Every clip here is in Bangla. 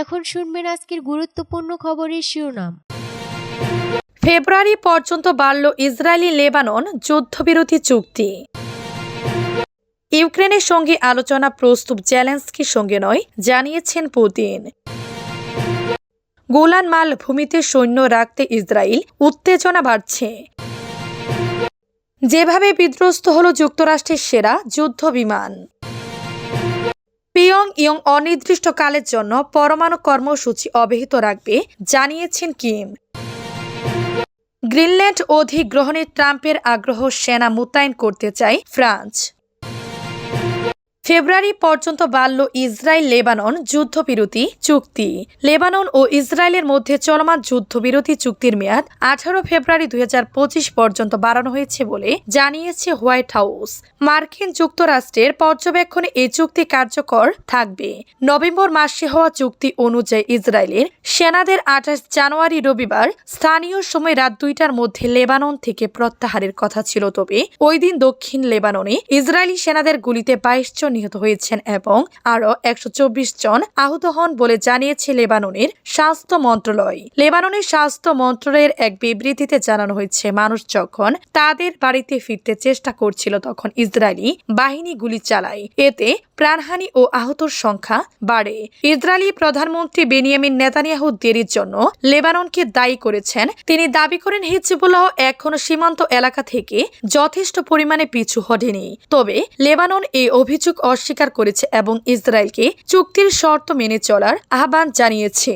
এখন শুনবেন আজকের গুরুত্বপূর্ণ খবরের শিরোনাম। ফেব্রুয়ারি পর্যন্ত বাড়ল ইসরায়েলি লেবানন যুদ্ধবিরতি চুক্তি। ইউক্রেনের সঙ্গে আলোচনা প্রস্তুত জেলেন্সকির সঙ্গে নয়, জানিয়েছেন পুতিন। গোলান মাল ভূমিতে সৈন্য রাখতে ইসরায়েল উত্তেজনা বাড়ছে। যেভাবে বিধ্বস্ত হল যুক্তরাষ্ট্রের সেরা যুদ্ধ বিমান পিয়ং ইয়ং অনির্দিষ্টকালের জন্য পরমাণু কর্মসূচি অব্যাহত রাখবে, জানিয়েছেন কিম। গ্রিনল্যান্ড অধিগ্রহণে ট্রাম্পের আগ্রহ সেনা মোতায়েন করতে চায় ফ্রান্স। ফেব্রুয়ারি পর্যন্ত বাড়ল ইসরায়েল লেবানন যুদ্ধবিরতি চুক্তি। লেবানন ও ইসরায়েলের মধ্যে চলমান যুদ্ধবিরতি চুক্তির মেয়াদ আঠারো ফেব্রুয়ারি দুই পর্যন্ত বাড়ানো হয়েছে বলে জানিয়েছে হোয়াইট হাউস। মার্কিন যুক্তরাষ্ট্রের পর্যবেক্ষণে এই চুক্তি কার্যকর থাকবে। নভেম্বর মাসে হওয়া চুক্তি অনুযায়ী ইসরায়েলের সেনাদের আঠাশ জানুয়ারি রবিবার স্থানীয় সময় রাত দুইটার মধ্যে লেবানন থেকে প্রত্যাহারের কথা ছিল। তবে ওই দিন দক্ষিণ লেবাননে ইসরায়েলি সেনাদের গুলিতে বাইশ জন নিহত হয়েছেন এবং আরও একশো চব্বিশ জন আহত হন বলে জানিয়েছে লেবাননের স্বাস্থ্য মন্ত্রণালয়। লেবাননের স্বাস্থ্য মন্ত্রণালয়ের এক বিবৃতিতে জানানো হয়েছে, মানুষ যখন তাদের বাড়িতে ফিরতে চেষ্টা করছিল তখন ইসরায়েলি বাহিনী গুলি চালায়। এতে প্রাণহানি ও আহতর সংখ্যা বাড়ে। ইসরায়েলি প্রধানমন্ত্রী বেনিয়ামিন নেতানিয়াহু দেরির জন্য লেবাননকে দায়ী করেছেন। তিনি দাবি করেন, হিজবুল্লাহ এখনও সীমান্ত এলাকা থেকে যথেষ্ট পরিমাণে পিছু হটেনি। তবে লেবানন এই অভিযোগ অস্বীকার করেছে এবং ইসরায়েলকে চুক্তির শর্ত মেনে চলার আহ্বান জানিয়েছে।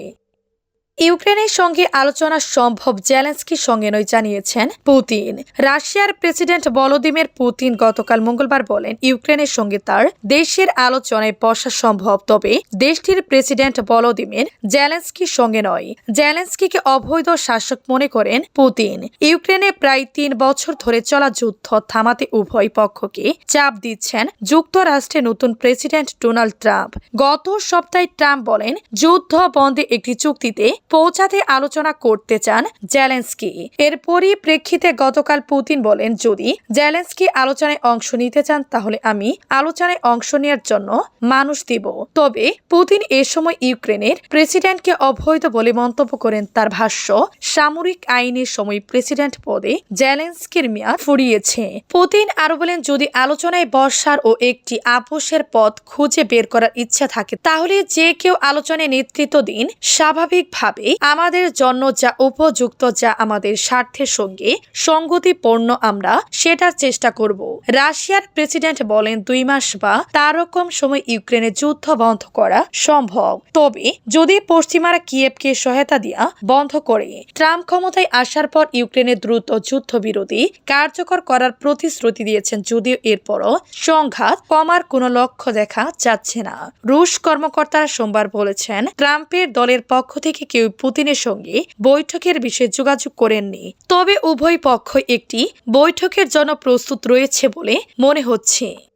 ইউক্রেনের সঙ্গে আলোচনা সম্ভব জেলেন্সকির সঙ্গে নয়, জানিয়েছেন পুতিন। রাশিয়ার প্রেসিডেন্ট ভলোদিমির পুতিন গতকাল মঙ্গলবার বলেন, ইউক্রেনের সঙ্গে তার দেশের আলোচনায় বসা সম্ভব, তবে দেশটির প্রেসিডেন্ট ভলোদিমির জেলেন্সকির সঙ্গে নয়। জেলেন্সকিকে অবৈধ শাসক মনে করেন পুতিন। ইউক্রেনে প্রায় তিন বছর ধরে চলা যুদ্ধ থামাতে উভয় পক্ষকে চাপ দিচ্ছেন যুক্তরাষ্ট্রের নতুন প্রেসিডেন্ট ডোনাল্ড ট্রাম্প। গত সপ্তাহে ট্রাম্প বলেন, যুদ্ধ বন্ধে একটি চুক্তিতে পৌঁছাতে আলোচনা করতে চান জেলেন্সকি। এর পরিপ্রেক্ষিতে গতকাল পুতিন বলেন, যদি জেলেন্সকি আলোচনায় অংশ নিতে চান, তাহলে আমি আলোচনায় অংশ নেওয়ার জন্য মানুষ দিব। তবে পুতিন এ সময় ইউক্রেনের প্রেসিডেন্টকে অবৈধ বলে মন্তব্য করেন তার ভাষ্য, সামরিক আইনের সময় প্রেসিডেন্ট পদে জেলেন্সকির মেয়াদ ফুরিয়েছে। পুতিন আরও বলেন, যদি আলোচনায় বসার ও একটি আপোষের পথ খুঁজে বের করার ইচ্ছা থাকে, তাহলে যে কেউ আলোচনায় নেতৃত্ব দিন, স্বাভাবিকভাবে আমাদের জন্য যা উপযুক্ত যা আমাদের স্বার্থের সঙ্গে সঙ্গতিপূর্ণ আমরা সেটার চেষ্টা করব। রাশিয়ার প্রেসিডেন্ট বলেন দুই মাস বা তারকম সময় ইউক্রেনে যুদ্ধ বন্ধ করা সম্ভব। তবে যদি পশ্চিমারা কিয়েভকে সহায়তা দেওয়া বন্ধ করে, ট্রাম্প ক্ষমতায় আসার পর ইউক্রেনে দ্রুত যুদ্ধবিরতি কার্যকর করার প্রতিশ্রুতি দিয়েছেন যদিও এরপরও সংঘাত কমার কোনো লক্ষ্য দেখা যাচ্ছে না। রুশ কর্মকর্তারা সোমবার বলেছেন, ট্রাম্পের দলের পক্ষ থেকে কেউ পুতিনের সঙ্গে বৈঠকের বিষয়ে যোগাযোগ করেননি। তবে উভয় পক্ষ একটি বৈঠকের জন্য প্রস্তুত রয়েছে বলে মনে হচ্ছে।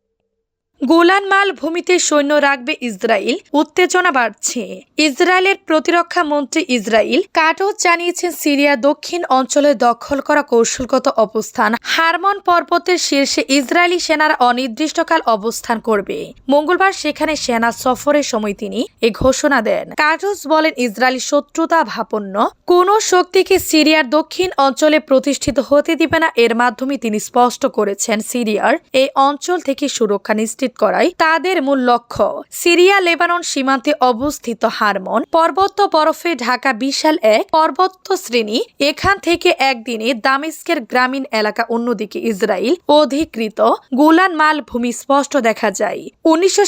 গোলান মাল ভূমিতে সৈন্য রাখবে ইসরায়েল উত্তেজনা বাড়ছে। ইসরায়েলের প্রতিরক্ষা মন্ত্রী ইসরায়েল কাটও জানিয়েছেন সিরিয়া দক্ষিণ অঞ্চলে দখল করা কৌশলগত অবস্থান, হারমন পর্বতের শীর্ষে ইসরায়েলি সেনারা অনির্দিষ্টকাল অবস্থান করবে। মঙ্গলবার সেখানে সেনা সফরের সময় তিনি এ ঘোষণা দেন। কার্টোস বলেন ইসরায়েলি শত্রুতা ভাপন্ন কোন শক্তিকে সিরিয়ার দক্ষিণ অঞ্চলে প্রতিষ্ঠিত হতে দিবে না। এর মাধ্যমে তিনি স্পষ্ট করেছেন, সিরিয়ার এই অঞ্চল থেকে সুরক্ষা নিশ্চিত করাই তাদের মূল লক্ষ্য। সিরিয়া, লেবানন সীমান্তে অবস্থিত হারমন, পর্বত বরফে ঢাকা বিশাল এক পর্বত শ্রেণি। এখান থেকে একদিনে দামেস্কের গ্রামীণ এলাকা, অন্যদিকে ইসরায়েল অধিকৃত গোলান মাল ভূমি স্পষ্ট দেখা যায়। উনিশশো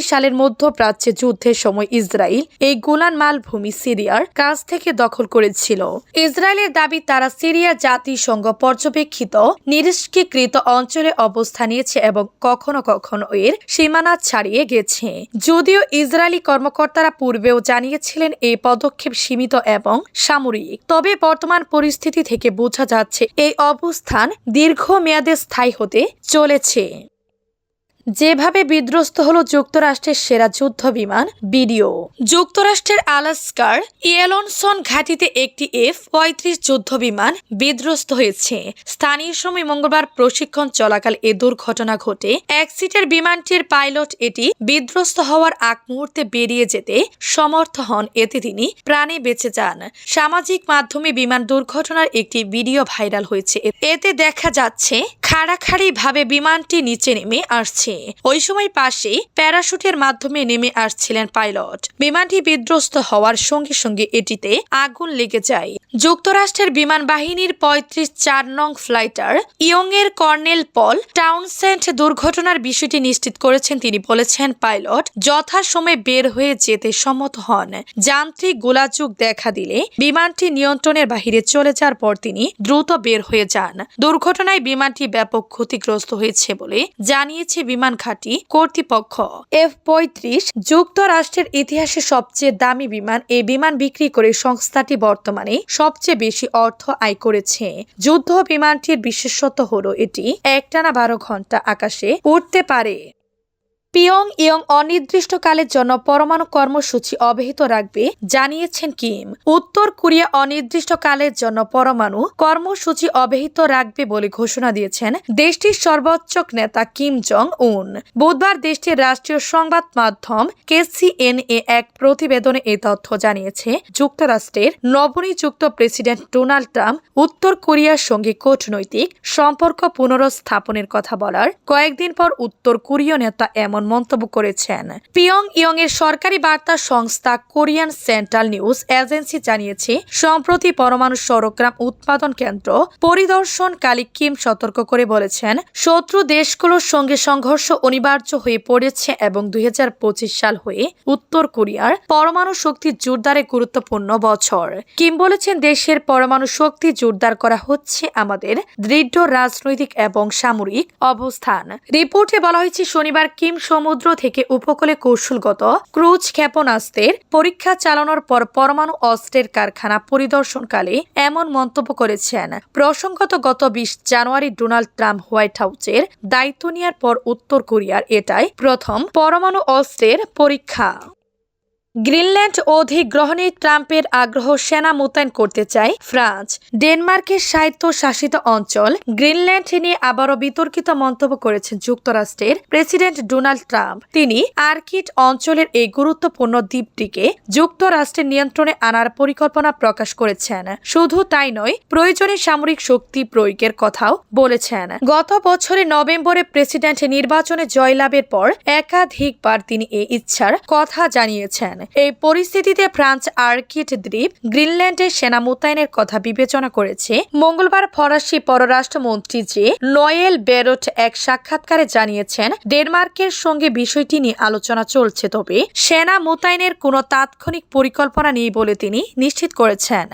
সালের মধ্যপ্রাচ্যে যুদ্ধের সময় ইসরায়েল এই গোলান মাল ভূমি সিরিয়ার কাছ থেকে দখল করেছিল। ইসরায়েলের দাবি, তারা সিরিয়া জাতিসংঘ পর্যবেক্ষিত নিরস্কৃত অঞ্চলে অবস্থান নিয়েছে এবং কখনো কখনো এর সীমানা ছাড়িয়ে গেছে। যদিও ইসরায়েলি কর্মকর্তারা পূর্বেও জানিয়েছিলেন এই পদক্ষেপ সীমিত এবং সামরিক। তবে বর্তমান পরিস্থিতি থেকে বোঝা যাচ্ছে এই অবস্থান দীর্ঘমেয়াদে স্থায়ী হতে চলেছে। যেভাবে বিধ্বস্ত হল যুক্তরাষ্ট্রের সেরা যুদ্ধ বিমান বিডিও। যুক্তরাষ্ট্রের আলাস্কার ইয়েলনসন ঘাঁটিতে একটি এফ পঁয়ত্রিশ যুদ্ধ বিমান বিধ্বস্ত হয়েছে। স্থানীয় সময় মঙ্গলবার প্রশিক্ষণ চলাকাল এ দুর্ঘটনা ঘটে। এক সিটের বিমানটির পাইলট এটি বিধ্বস্ত হওয়ার আগ মুহূর্তে বেরিয়ে যেতে সমর্থ হন। এতে তিনি প্রাণে বেঁচে যান। সামাজিক মাধ্যমে বিমান দুর্ঘটনার একটি ভিডিও ভাইরাল হয়েছে। এতে দেখা যাচ্ছে খাড়াখাড়ি ভাবে বিমানটি নিচে নেমে আসছে। ওই সময় পাশে প্যারাশুটের মাধ্যমে নেমে আসছিলেন পাইলট। বিমানটি বিধ্বস্ত হওয়ার সঙ্গে সঙ্গে এটিতে আগুন লেগে যায়। যুক্তরাষ্ট্রের বিমান বাহিনীর পঁয়ত্রিশ চার নং ফ্লাইটার ইয়ং এর কর্নেল পল টাউনসেন্ট দুর্ঘটনার বিষয়টি নিশ্চিত করেছেন। তিনি বলেছেন, পাইলট যথাসময়ে বের হয়ে যেতে সম্মত হন। যান্ত্রিক গোলাযুগ দেখা দিলে বিমানটি নিয়ন্ত্রণের বাহিরে চলে যাওয়ার পর তিনি দ্রুত বের হয়ে যান। দুর্ঘটনায় বিমানটি ব্যাপক ক্ষতিগ্রস্ত হয়েছে বলে জানিয়েছে বিমান ঘাঁটি কর্তৃপক্ষ। এফ পঁয়ত্রিশ যুক্তরাষ্ট্রের ইতিহাসে সবচেয়ে দামি বিমান এই বিমান বিক্রি করে সংস্থাটি বর্তমানে সবচেয়ে বেশি অর্থ আয় করেছে। যুদ্ধ বিমানটির বিশেষত্ব হলো এটি একটানা বারো ঘণ্টা আকাশে উঠতে পারে। পিয়ং ইয়ং অনির্দিষ্টকালের জন্য পরমাণু কর্মসূচি অব্যাহত রাখবে, জানিয়েছেন কিম। উত্তর কোরিয়া অনির্দিষ্টকালের জন্য পরমাণু কর্মসূচি অব্যাহত রাখবে বলে ঘোষণা দিয়েছেন দেশটির সর্বোচ্চ নেতা কিম জং উন বুধবার দেশটির রাষ্ট্রীয় সংবাদ মাধ্যম কেসিএনএ এক প্রতিবেদনে এ তথ্য জানিয়েছে, যুক্তরাষ্ট্রের নবনিযুক্ত প্রেসিডেন্ট ডোনাল্ড ট্রাম্প উত্তর কোরিয়ার সঙ্গে কূটনৈতিক সম্পর্ক পুনরস্থাপনের কথা বলার কয়েকদিন পর উত্তর কোরীয় নেতা এমন মন্তব্য করেছেন। পিয়ং ইয়ং এর সরকারি বার্তা সংস্থা কোরিয়ান সেন্ট্রাল নিউজ এজেন্সি জানিয়েছে, সম্প্রতি পরমাণু সরগ্রাম উৎপাদন কেন্দ্র পরিদর্শনকালী কিম সতর্ক করে বলেছেন, শত্রু দেশগুলোর সঙ্গে সংঘর্ষ অনিবার্য হয়ে পড়েছে এবং দুই সাল হয়ে উত্তর কোরিয়ার পরমাণু শক্তি জোরদারে গুরুত্বপূর্ণ বছর। কিম বলেছেন, দেশের পরমাণু শক্তি জোরদার করা হচ্ছে আমাদের দৃঢ় রাজনৈতিক এবং সামরিক অবস্থান। রিপোর্টে বলা হয়েছে, শনিবার কিম সমুদ্র থেকে উপকূলে কৌশলগত ক্রুজ ক্ষেপণাস্ত্রের পরীক্ষা চালানোর পর পরমাণু অস্ত্রের কারখানা পরিদর্শনকালে এমন মন্তব্য করেছেন। প্রসঙ্গত গত বিশ জানুয়ারি ডোনাল্ড ট্রাম্প হোয়াইট হাউসের দায়িত্ব নেওয়ার পর উত্তর কোরিয়ার এটাই প্রথম পরমাণু অস্ত্রের পরীক্ষা। গ্রিনল্যান্ড অধিগ্রহণে ট্রাম্পের আগ্রহ সেনা মোতায়েন করতে চায় ফ্রান্স। ডেনমার্কের সাহিত্য শাসিত অঞ্চল গ্রিনল্যান্ড নিয়ে আবারও বিতর্কিত মন্তব্য করেছেন যুক্তরাষ্ট্রের প্রেসিডেন্ট ডোনাল্ড ট্রাম্প। তিনি আর্কিট অঞ্চলের এই গুরুত্বপূর্ণ দ্বীপটিকে যুক্তরাষ্ট্রের নিয়ন্ত্রণে আনার পরিকল্পনা প্রকাশ করেছেন। শুধু তাই নয় প্রয়োজনে সামরিক শক্তি প্রয়োগের কথাও বলেছেন। গত বছরে নভেম্বরে প্রেসিডেন্ট নির্বাচনে জয়লাভের পর একাধিকবার তিনি এই ইচ্ছার কথা জানিয়েছেন। এই পরিস্থিতিতে ফ্রান্স আর্কিট দ্বীপ গ্রিনল্যান্ডে সেনা মোতায়েনের কথা বিবেচনা করেছে। মঙ্গলবার ফরাসি পররাষ্ট্রমন্ত্রী যে নয়েল বেরোট এক সাক্ষাৎকারে জানিয়েছেন, ডেনমার্কের সঙ্গে বিষয়টি নিয়ে আলোচনা চলছে, তবে সেনা মোতায়েনের কোনো তাৎক্ষণিক পরিকল্পনা নেই বলে তিনি নিশ্চিত করেছেন।